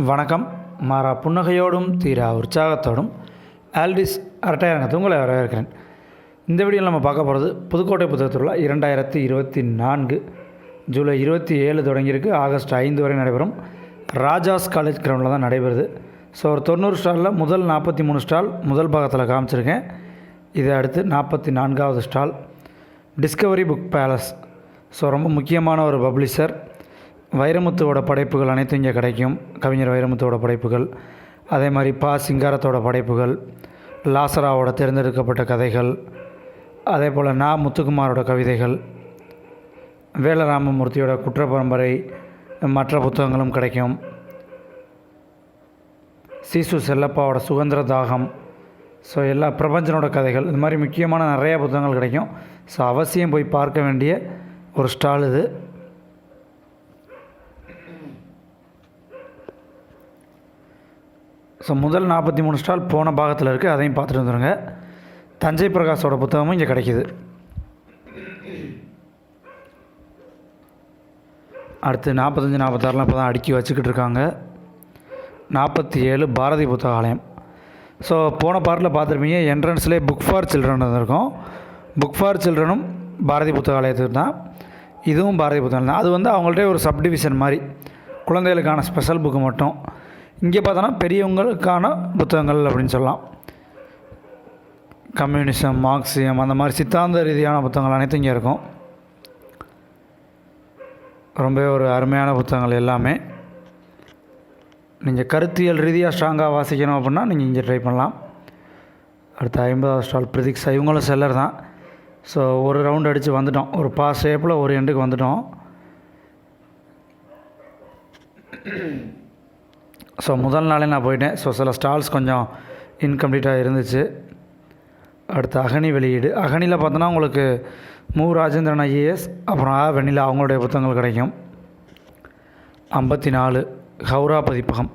வணக்கம். மாறா புன்னகையோடும் தீரா உற்சாகத்தோடும் ஆல்டிஸ் அரட்டையரங்கத்தை உங்களை வரவேற்கிறேன். இந்த வீடியோவில் நம்ம பார்க்க போகிறது புதுக்கோட்டை புத்தகத்துள்ள இரண்டாயிரத்தி இருபத்தி நான்கு ஜூலை இருபத்தி ஏழு தொடங்கியிருக்கு. ஆகஸ்ட் ஐந்து வரை நடைபெறும். ராஜாஸ் காலேஜ் கிரவுண்டில் தான் நடைபெறுது. ஸோ ஒரு தொண்ணூறு ஸ்டாலில் முதல் நாற்பத்தி மூணு ஸ்டால் முதல் பாகத்தில் காமிச்சிருக்கேன். இதை அடுத்து நாற்பத்தி நான்காவது stall discovery book palace. So ரொம்ப முக்கியமான ஒரு பப்ளிஷர். வைரமுத்துவோட படைப்புகள் அனைத்தும் இங்கே கிடைக்கும். கவிஞர் வைரமுத்துவோட படைப்புகள் அதே மாதிரி பா சிங்காரத்தோட படைப்புகள் லாசராவோட தேர்ந்தெடுக்கப்பட்ட கதைகள் அதே போல் நா முத்துக்குமாரோட கவிதைகள் வேலராமமூர்த்தியோட குற்ற பரம்பரை மற்ற புத்தகங்களும் கிடைக்கும். சீசு செல்லப்பாவோட சுதந்திர தாகம் ஸோ எல்லா பிரபஞ்சனோட கதைகள் இது மாதிரி முக்கியமான நிறையா புத்தகங்கள் கிடைக்கும். ஸோ அவசியம் போய் பார்க்க வேண்டிய ஒரு ஸ்டால் இது. ஸோ முதல் நாற்பத்தி மூணு ஸ்டால் போன பாகத்தில் இருக்குது அதையும் பார்த்துட்டு வந்துடுங்க தஞ்சை பிரகாஷோட புத்தகமும் இங்கே கிடைக்கிது. அடுத்து நாற்பத்தஞ்சு நாற்பத்தாறுலாம் இப்போ தான் அடுக்கி வச்சுக்கிட்டு இருக்காங்க. நாற்பத்தி ஏழு பாரதி புத்தகாலயம். ஸோ போன பார்ட்டில் பார்த்துருப்பீங்க என்ட்ரன்ஸ்லேயே புக் ஃபார் சில்ட்ரன் இருந்திருக்கும் புக் ஃபார் சில்ட்ரனும் பாரதி புத்தகாலயத்துக்கு தான். இதுவும் பாரதி புத்தகம் தான். அது வந்து அவங்கள்ட்ட ஒரு சப்டிவிஷன் மாதிரி. குழந்தைகளுக்கான ஸ்பெஷல் புக்கு மட்டும். இங்கே பார்த்தோன்னா பெரியவங்களுக்கான புத்தகங்கள் அப்படின்னு சொல்லலாம். கம்யூனிசம் மார்க்சியம் அந்த மாதிரி சித்தாந்த ரீதியான புத்தகங்கள் அனைத்தும் இங்கே இருக்கும். ரொம்பவே ஒரு அருமையான புத்தகங்கள் எல்லாமே. நீங்கள் கருத்தியல் ரீதியாக ஸ்ட்ராங்காக வாசிக்கணும் அப்படின்னா நீங்கள் இங்கே ட்ரை பண்ணலாம். அடுத்து ஐம்பதாவது ஸ்டால் பிரதீக்ஷா இவங்களும் செல்லர் தான். ஸோ ஒரு ரவுண்ட் அடித்து வந்துட்டோம். ஒரு பாஸ் ஷேப்பில் ஒரு எண்டுக்கு வந்துட்டோம். ஸோ முதல் நாளே நான் போயிட்டேன். ஸோ சில ஸ்டால்ஸ் கொஞ்சம் இன்கம்ப்ளீட்டாக இருந்துச்சு. அடுத்து அகனி வெளியீடு. அகனியில் பார்த்தோன்னா உங்களுக்கு மு ராஜேந்திரன் ஐஏஎஸ் அப்புறம் ஆ வெண்ணிலா அவங்களுடைய புத்தகங்கள் கிடைக்கும். ஐம்பத்தி நாலு ஹவுரா பதிப்பகம்.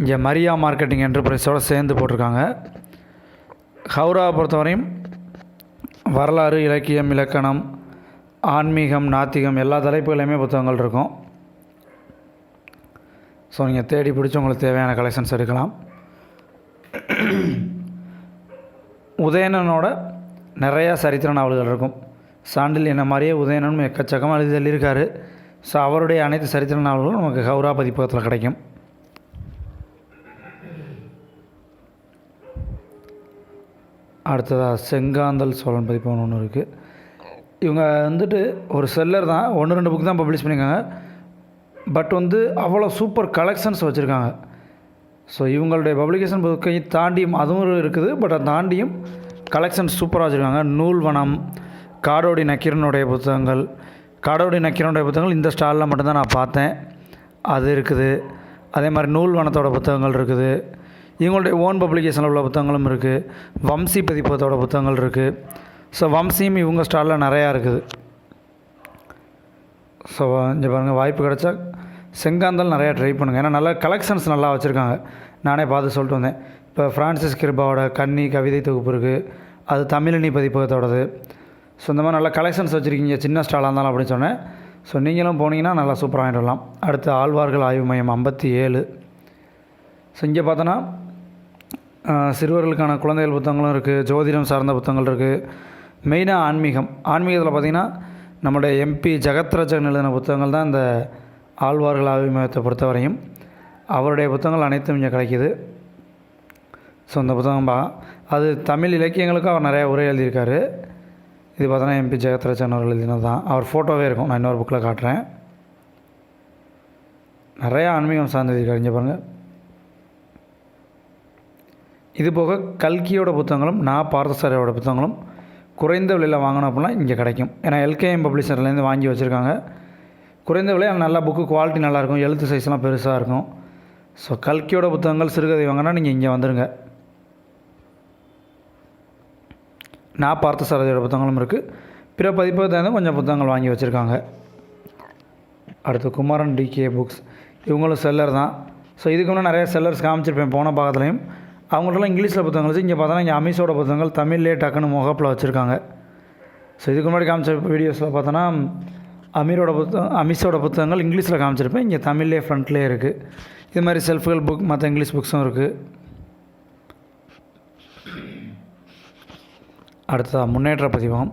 இங்கே மரியா மார்க்கெட்டிங் என்டர்பிரைஸோடு சேர்ந்து போட்டிருக்காங்க. ஹவுராவை பொறுத்தவரையும் வரலாறு இலக்கியம் இலக்கணம் ஆன்மீகம் நாத்திகம் எல்லா தலைப்புகளையுமே புத்தகங்கள் இருக்கும். ஸோ நீங்கள் தேடி பிடிச்சி உங்களுக்கு தேவையான கலெக்ஷன்ஸ் எடுக்கலாம். உதயணனோட நிறையா சரித்திர நாவல்கள் இருக்கும். சாண்டில் என்ன மாதிரியே உதயணனும் எக்கச்சக்கமாக எழுதி எழுதியிருக்காரு ஸோ அவருடைய அனைத்து சரித்திர நாவல்களும் நமக்கு ஹவுரா பதிப்பகத்தில் கிடைக்கும். அடுத்ததாக செங்காந்தல் சோழன் பதிப்பகம் ஒன்று இருக்குது இவங்க வந்துட்டு ஒரு செல்லர் தான். ஒன்று ரெண்டு புக் தான் பப்ளிஷ் பண்ணியிருக்காங்க. பட் வந்து அவ்வளோ சூப்பர் கலெக்ஷன்ஸ் வச்சுருக்காங்க. ஸோ இவங்களுடைய பப்ளிகேஷன் புக்கையும் தாண்டியும் அதுவும் இருக்குது. பட் அதை தாண்டியும் கலெக்ஷன்ஸ் சூப்பராக வச்சுருக்காங்க. நூல்வனம் காடோடி நக்கீரனுடைய புத்தகங்கள் காடோடி நக்கீரனுடைய புத்தகங்கள் இந்த ஸ்டாலில் மட்டும்தான் நான் பார்த்தேன். அது இருக்குது. அதே மாதிரி நூல்வனத்தோட புத்தகங்கள் இருக்குது. இவங்களுடைய ஓன் பப்ளிகேஷனில் உள்ள புத்தகங்களும் இருக்குது. வம்சி பதிப்பத்தோட புத்தகங்கள் இருக்குது. ஸோ வம்சியும் இவங்க ஸ்டாலில் நிறையா இருக்குது. ஸோ இங்கே பாருங்கள் வாய்ப்பு கிடச்சா செங்காந்தல் நிறையா ட்ரை பண்ணுங்கள் ஏன்னா நல்லா கலெக்ஷன்ஸ் நல்லா வச்சுருக்காங்க. நானே பார்த்து சொல்லிட்டு வந்தேன். இப்போ ஃப்ரான்சிஸ் கிருபாவோட கன்னி கவிதை தொகுப்பு இருக்குது அது தமிழினி பதிப்பகத்தோடது. ஸோ இந்த மாதிரி நல்ல கலெக்ஷன்ஸ் வச்சுருக்கீங்க. சின்ன ஸ்டாலாக இருந்தாலும் அப்படின்னு சொன்னேன். ஸோ நீங்களும் போனீங்கன்னா நல்லா சூப்பராக வாங்கிடலாம் வரலாம். அடுத்து ஆழ்வார்கள் ஆய்வு மையம் ஐம்பத்தி ஏழு. ஸோ இங்கே பார்த்தோன்னா சிறுவர்களுக்கான குழந்தைகள் புத்தகங்களும் இருக்குது ஜோதிடம் சார்ந்த புத்தகங்கள் இருக்குது மெயினாக ஆன்மீகம். ஆன்மீகத்தில் பார்த்திங்கன்னா நம்முடைய எம்பி ஜெகத்ரஜன் எழுதின புத்தகங்கள் தான் இந்த ஆழ்வார்கள் ஆய்வு பொறுத்தவரையும் அவருடைய புத்தகங்கள் அனைத்தும் இங்கே கிடைக்கிது. ஸோ அந்த புத்தகம் பா. அது தமிழ் இலக்கியங்களுக்கும் அவர் நிறையா உரை எழுதியிருக்காரு. இது பார்த்தோன்னா எம்பி ஜெகத்ரஜன் அவர் எழுதினது தான். அவர் ஃபோட்டோவே இருக்கும். நான் இன்னொரு புக்கில் காட்டுறேன். நிறையா ஆன்மீகம் சார்ந்திருக்காரு இங்கே பாருங்கள் இது போக கல்கியோட புத்தகங்களும் நான் பார்த்தசாரியோட புத்தகங்களும் குறைந்த விலையில் வாங்கணும் அப்படின்னா இங்கே கிடைக்கும். ஏன்னா எல்கேஎம் பப்ளிஷர்லேருந்து வாங்கி வச்சுருக்காங்க. குறைந்த விலை நல்லா புக்கு குவாலிட்டி நல்லாயிருக்கும் எழுத்து சைஸ்லாம் பெருசாக இருக்கும். ஸோ கல்கியோட புத்தகங்கள் சிறுகதை வாங்கினா நீங்கள் இங்கே வந்துடுங்க நான் பார்த்த சாரதியோட புத்தகங்களும் இருக்குது பிற பதிப்பகத்தை கொஞ்சம் புத்தகங்கள் வாங்கி வச்சுருக்காங்க. அடுத்து குமாரன் டிகே புக்ஸ் இவங்களும் செல்லர் தான். ஸோ இதுக்கு முன்னே நிறைய செல்லர்ஸ் காமிச்சிருப்பேன் போன பாகத்துலையும். அவங்கள்ட்டலாம் இங்கிலீஷில் புத்தகங்கள் வச்சு இங்கே பார்த்தோன்னா இங்கே அமிஷோட புத்தகங்கள் தமிழ்லேயே டக்குன்னு முகப்பில் வச்சுருக்காங்க. ஸோ இதுக்கு முன்னாடி காமிச்ச வீடியோஸில் பார்த்தோன்னா அமீரோட புத்தகம் அமிஷோட புத்தகங்கள் இங்கிலீஷில் காமிச்சிருப்பேன். இங்கே தமிழ்லேயே ஃப்ரண்ட்லேயே இருக்குது இது மாதிரி செல்ஃப் ஹெல்ப் புக் மற்ற இங்கிலீஷ் புக்ஸும் இருக்குது அடுத்ததாக முன்னேற்ற பதிவகம்.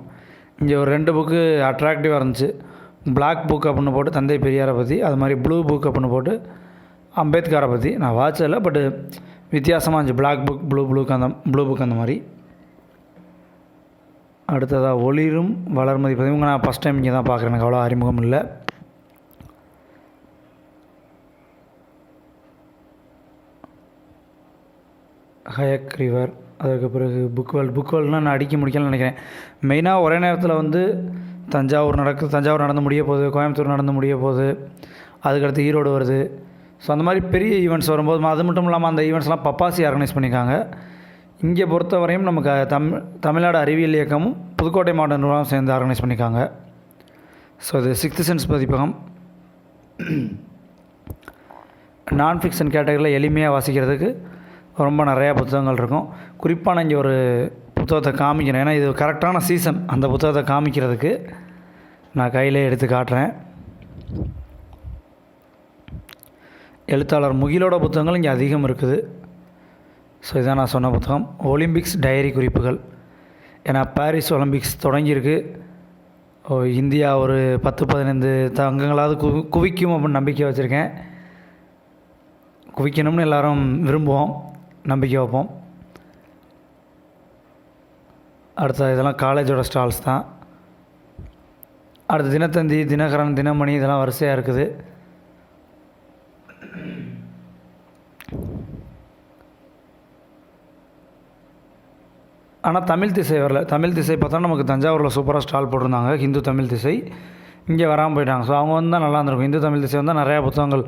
இங்கே ஒரு ரெண்டு புக்கு அட்ராக்டிவாக இருந்துச்சு. பிளாக் புக் அப்படின்னு போட்டு தந்தை பெரியாரை பற்றி அது மாதிரி ப்ளூ புக் அப்படின்னு போட்டு அம்பேத்கரை பற்றி நான் வாட்சல பட்டு வித்தியாசமாக இருந்துச்சு. பிளாக் புக் ப்ளூ ப்ளூ அந்த ப்ளூ புக் அந்த மாதிரி. அடுத்ததாக ஒளிரும் வளர்மதி பதிவு நான் ஃபஸ்ட் டைம் இங்கே தான் பார்க்குறேன். எனக்கு அவ்வளோ அறிமுகம் இல்லை. ஹயக் ரிவர் அதுக்கு பிறகு புக் வேர்ல்டு புக் வேர்ல்டுனால் நான் அடிக்க முடிக்கலன்னு நினைக்கிறேன். மெயினாக ஒரே நேரத்தில் வந்து தஞ்சாவூர் நடக்குது தஞ்சாவூர் நடந்து முடிய போகுது கோயம்புத்தூர் நடந்து முடிய போகுது. அதுக்கடுத்து ஈரோடு வருது. ஸோ அந்த மாதிரி பெரிய ஈவெண்ட்ஸ் வரும்போது அது மட்டும் இல்லாமல் அந்த ஈவெண்ட்ஸ்லாம் பப்பாசி ஆர்கனைஸ் பண்ணியிருக்காங்க. இங்கே பொறுத்த வரையும் நமக்கு தம் தமிழ்நாடு அறிவியல் இயக்கமும் புதுக்கோட்டை மாவட்ட நிர்வாகம் சேர்ந்து ஆர்கனைஸ் பண்ணியிருக்காங்க. ஸோ இது சிக்ஸ்த் சென்ஸ் பதிப்பகம். நான் ஃபிக்ஷன் கேட்டகரியில் எளிமையாக வாசிக்கிறதுக்கு ரொம்ப நிறையா புத்தகங்கள் இருக்கும். குறிப்பாக நான் இங்கே ஒரு புத்தகத்தை காமிக்கிறேன். ஏன்னா இது கரெக்டான சீசன் அந்த புத்தகத்தை காமிக்கிறதுக்கு நான் கையிலே எடுத்து காட்டுறேன். எழுத்தாளர் முகிலோட புத்தகங்கள் இங்கே அதிகம் இருக்குது. ஸோ இதான் நான் சொன்ன புத்தகம். ஒலிம்பிக்ஸ் டைரி குறிப்புகள். ஏன்னா பாரிஸ் ஒலிம்பிக்ஸ் தொடங்கியிருக்கு. இந்தியா ஒரு பத்து பதினைந்து தங்கங்களாவது கு குவிக்கும் அப்படின்னு நம்பிக்கை வச்சுருக்கேன். குவிக்கணும்னு எல்லோரும் விரும்புவோம். நம்பிக்கை வைப்போம். அடுத்த இதெல்லாம் காலேஜோட ஸ்டால்ஸ் தான். அடுத்து தினத்தந்தி தினகரன் தினமணி இதெல்லாம் வரிசையாக இருக்குது. ஆனால் தமிழ் திசை வரல. தமிழ் திசை பார்த்தா நமக்கு தஞ்சாவூரில் சூப்பராக ஸ்டால் போட்டிருந்தாங்க. ஹிந்து தமிழ் திசை. இங்கே வராமல் போயிட்டாங்க. ஸோ அவங்க வந்தால் நல்லா இருந்திருக்கும். இந்து தமிழ் திசை வந்தால் நிறையா புத்தகங்கள்.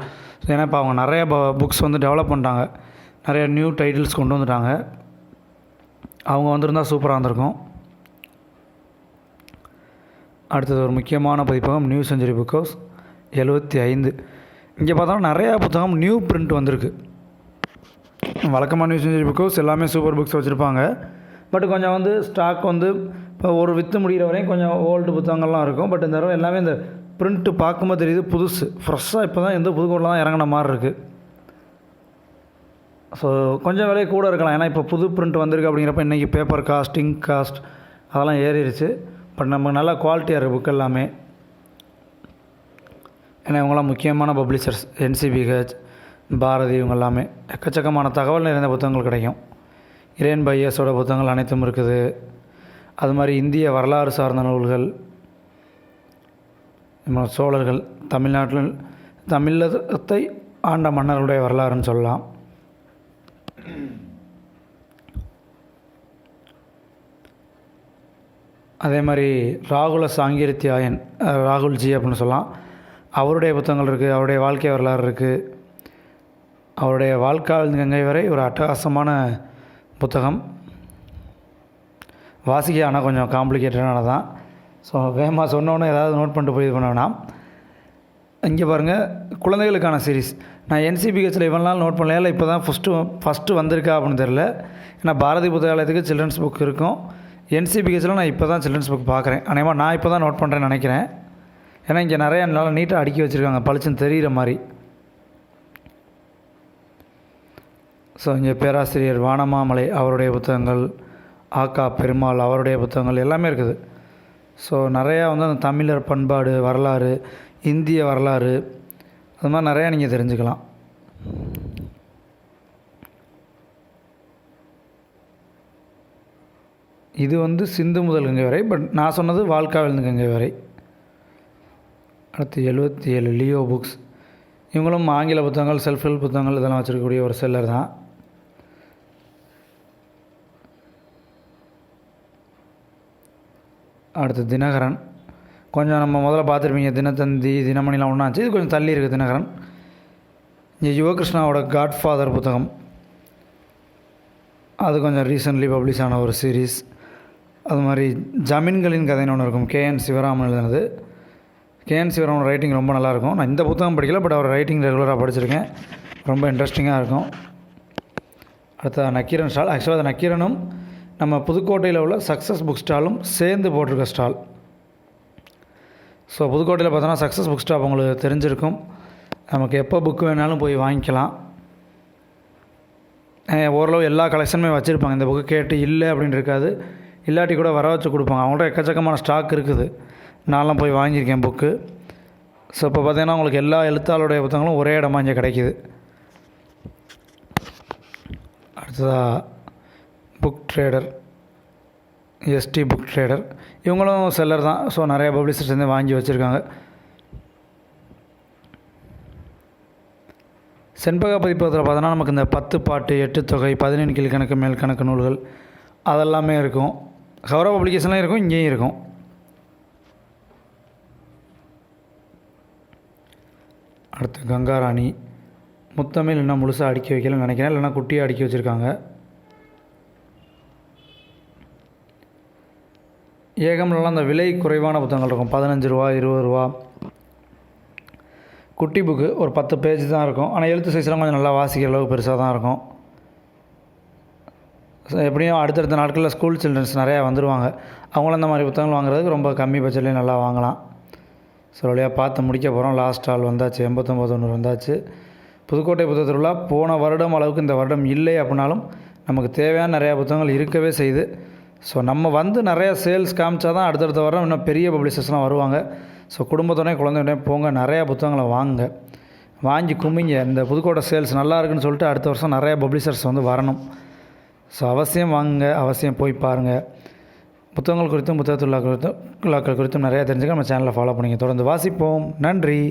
ஏன்னா இப்போ அவங்க நிறையா புக்ஸ் வந்து டெவலப் பண்ணிட்டாங்க. நிறைய நியூ டைட்டில்ஸ் கொண்டு வந்துட்டாங்க. அவங்க வந்திருந்தால் சூப்பராக இருந்திருக்கும். அடுத்தது ஒரு முக்கியமான பதிப்பகம் நியூ செஞ்சுரி புக் ஹவுஸ் எழுபத்தி ஐந்து. இங்கே பார்த்தோம்னா நிறையா புத்தகம் நியூ பிரிண்ட் வந்திருக்கு. வழக்கமாக நியூ செஞ்சுரி புக் ஹவுஸ் எல்லாமே சூப்பர் புக்ஸ் வச்சுருப்பாங்க. பட் கொஞ்சம் வந்து ஸ்டாக் வந்து இப்போ ஒரு விற்று முடிகிற வரையும் கொஞ்சம் ஓல்டு புத்தகங்கள்லாம் இருக்கும். பட் இந்த தடவை எல்லாமே இந்த பிரிண்ட்டு பார்க்கும்போது தெரியுது புதுசு. ஃப்ரெஷ்ஷாக இப்போ தான் எந்த புதுக்கோட்டில் தான் இறங்கின மாதிரி இருக்குது ஸோ கொஞ்சம் விலையை கூட இருக்கலாம். ஏன்னா இப்போ புது பிரிண்ட் வந்திருக்கு அப்படிங்கிறப்ப இன்றைக்கி பேப்பர் காஸ்ட் இங்க் காஸ்ட் அதெல்லாம் ஏறிடுச்சு பட் நம்ம நல்லா குவாலிட்டியாக இருக்குது புக் எல்லாமே. ஏன்னா இவங்களாம் முக்கியமான பப்ளிஷர்ஸ் என்சிபிஹெச் பாரதி இவங்க எல்லாமே. எக்கச்சக்கமான தகவல் நிறைந்த புத்தகங்கள் கிடைக்கும். இரேன் பையஸோட புத்தகங்கள் அனைத்தும் இருக்குது. அது மாதிரி இந்திய வரலாறு சார்ந்த நூல்கள் நம்ம சோழர்கள் தமிழ்நாட்டில் தமிழகத்தை ஆண்ட மன்னர்களுடைய வரலாறுன்னு சொல்லலாம். அதே மாதிரி ராகுல சாங்கிருத்தியாயன் ராகுல்ஜி அப்படின்னு சொல்லலாம். அவருடைய புத்தகங்கள் இருக்குது அவருடைய வாழ்க்கை வரலாறு இருக்குது அவருடைய வாழ்க்கால் கங்கை வரை ஒரு அட்டகாசமான புத்தகம். வாசிக்க ஆனால் கொஞ்சம் காம்ப்ளிகேட்டடான தான். ஸோ வேகமாக சொன்னோன்னு ஏதாவது நோட் பண்ணிட்டு போய் இது பண்ணோன்னா இங்கே பாருங்கள் குழந்தைகளுக்கான சீரிஸ் நான் என்சிபிஹெச்சில் இவ்வளோ நாள் நோட் பண்ணல இப்போ தான் ஃபஸ்ட்டு ஃபஸ்ட்டு வந்திருக்கா அப்படின்னு தெரில ஏன்னா பாரதி புத்தகாலயத்துக்கு சில்ட்ரன்ஸ் புக் இருக்கும். என்சிபிஹெச்சில் நான் இப்போ தான் சில்ட்ரன்ஸ் புக் பார்க்குறேன் அநேகமாக நான் இப்போ தான் நோட் பண்ணுறேன்னு நினைக்கிறேன். ஏன்னா இங்கே நிறைய நல்லா நீட்டாக அடுக்கி வச்சுருக்காங்க. பளிச்சுன்னு தெரிகிற மாதிரி. ஸோ இங்கே பேராசிரியர் வானமாமலை அவருடைய புத்தகங்கள் ஆக்கா பெருமாள் அவருடைய புத்தகங்கள் எல்லாமே இருக்குது. ஸோ நிறையா வந்து அந்த தமிழர் பண்பாடு வரலாறு இந்திய வரலாறு அது மாதிரி நிறையா நீங்கள் தெரிஞ்சுக்கலாம். இது வந்து சிந்து முதல் கங்கை வரை பட் நான் சொன்னது வாழ்க்காவிலிருந்து கங்கை வரை. அடுத்து எழுபத்தி ஏழு லியோ புக்ஸ். இவங்களும் ஆங்கில புத்தகங்கள் செல்ஃப் ஹெல்ப் புத்தகங்கள் இதெல்லாம் வச்சுருக்கக்கூடிய ஒரு செல்லர் தான். அடுத்து தினகரன். கொஞ்சம் நம்ம முதல்ல பார்த்துருப்பீங்க தினத்தந்தி தினமணிலாம் ஒன்றாச்சு இது கொஞ்சம் தள்ளி இருக்குது தினகரன். இங்கே யுவகிருஷ்ணாவோட காட்ஃபாதர் புத்தகம். அது கொஞ்சம் ரீசன்ட்லி பப்ளிஷ் ஆன ஒரு சீரீஸ் அது மாதிரி ஜமீன்களின் கதைன்னு ஒன்று இருக்கும். கேஎன் சிவராமன் எழுதினது. கேஎன் சிவராமன் ரைட்டிங் ரொம்ப நல்லாயிருக்கும் நான் இந்த புத்தகம் படிக்கல பட் அவர் ரைட்டிங் ரெகுலராக படிச்சிருக்கேன். ரொம்ப இன்ட்ரெஸ்டிங்காக இருக்கும். அடுத்த நக்கீரன் ஸ்டால் ஆக்சுவலாக அந்த நக்கீரனும் நம்ம புதுக்கோட்டையில் உள்ள சக்ஸஸ் புக் ஸ்டாலும் சேர்ந்து போட்டிருக்க ஸ்டால். ஸோ புதுக்கோட்டையில் பார்த்தோன்னா சக்ஸஸ் புக் ஸ்டாப் உங்களுக்கு தெரிஞ்சிருக்கும். நமக்கு எப்போ புக் வேணாலும் போய் வாங்கிக்கலாம். ஓரளவு எல்லா கலெக்ஷனுமே வச்சுருப்பாங்க. இந்த புக்கு கேட்டு இல்லை அப்படின்னு இருக்காது. இல்லாட்டி கூட வர வச்சு கொடுப்பாங்க. அவங்கள்ட்ட எக்கச்சக்கமான ஸ்டாக் இருக்குது. நான்லாம் போய் வாங்கியிருக்கேன் புக்கு ஸோ இப்போ பார்த்தீங்கன்னா உங்களுக்கு எல்லா எழுத்தாளருடைய புத்தகங்களும் ஒரே இடமா இங்கே கிடைக்கிது. அடுத்ததாக ட்ரேடர் எஸ்டி புக் ட்ரேடர் இவங்களும் செல்லர் தான். ஸோ நிறைய பப்ளிஷர்ஸ் வந்து வாங்கி வச்சுருக்காங்க. செண்பக பதிப்பகத்தில் பார்த்தோன்னா நமக்கு இந்த பத்து பாட்டு எட்டு தொகை பதினெண் கீழ்கணக்கு மேல் கணக்கு நூல்கள் அதெல்லாமே இருக்கும். கௌரவ பப்ளிகேஷன்லாம் இருக்கும் இங்கேயும் இருக்கும். அடுத்து கங்காராணி. முத்தமிழ் இன்னும் முழுசாக அடுக்கி வைக்கலன்னு நினைக்கிறேன். இல்லைன்னா குட்டியாக அடுக்கி வச்சுருக்காங்க. ஏகம்லாம் அந்த விலை குறைவான புத்தகங்கள் இருக்கும். பதினஞ்சு ரூபா இருபது ரூபா. குட்டி புக்கு ஒரு பத்து பேஜ் தான் இருக்கும். ஆனால் எழுத்து சைஸ்லாம் கொஞ்சம் நல்லா வாசிக்கிற அளவுக்கு பெருசாக தான் இருக்கும். எப்படியும் அடுத்தடுத்த நாட்களில் ஸ்கூல் சில்ட்ரன்ஸ் நிறையா வந்துடுவாங்க அவங்களும் இந்த மாதிரி புத்தகங்கள் வாங்குறதுக்கு ரொம்ப கம்மி பட்ஜெட்லேயும் நல்லா வாங்கலாம். ஸோ வழியாக பார்த்து முடிக்க போகிறோம் லாஸ்ட் ஆள் வந்தாச்சு. எண்பத்தொம்பது ஒன்று வந்தாச்சு. புதுக்கோட்டை புத்தக திருவிழா போன வருடம் அளவுக்கு இந்த வருடம் இல்லை அப்படின்னாலும் நமக்கு தேவையான நிறையா புத்தகங்கள் இருக்கவே செய்யுது ஸோ நம்ம வந்து நிறையா சேல்ஸ் காமிச்சா தான் அடுத்தடுத்த வாரம் இன்னும் பெரிய பப்ளிஷர்ஸ்லாம் வருவாங்க. ஸோ குடும்பத்தோடனே குழந்தையோடனே போங்க நிறையா புத்தகங்களை வாங்குங்க. வாங்கி குமிங்க இந்த புதுக்கோட்டை சேல்ஸ் நல்லா இருக்குன்னு சொல்லிட்டு அடுத்த வருஷம் நிறையா பப்ளிஷர்ஸ் வந்து வரணும். ஸோ அவசியம் வாங்குங்க அவசியம் போய் பாருங்கள் புத்தகங்கள் குறித்தும் புத்தகத்துள்ளாக்கள் குறித்தும் குறித்தும் நிறையா தெரிஞ்சுக்க நம்ம சேனலை ஃபாலோ பண்ணிங்க. தொடர்ந்து வாசிப்போம். நன்றி.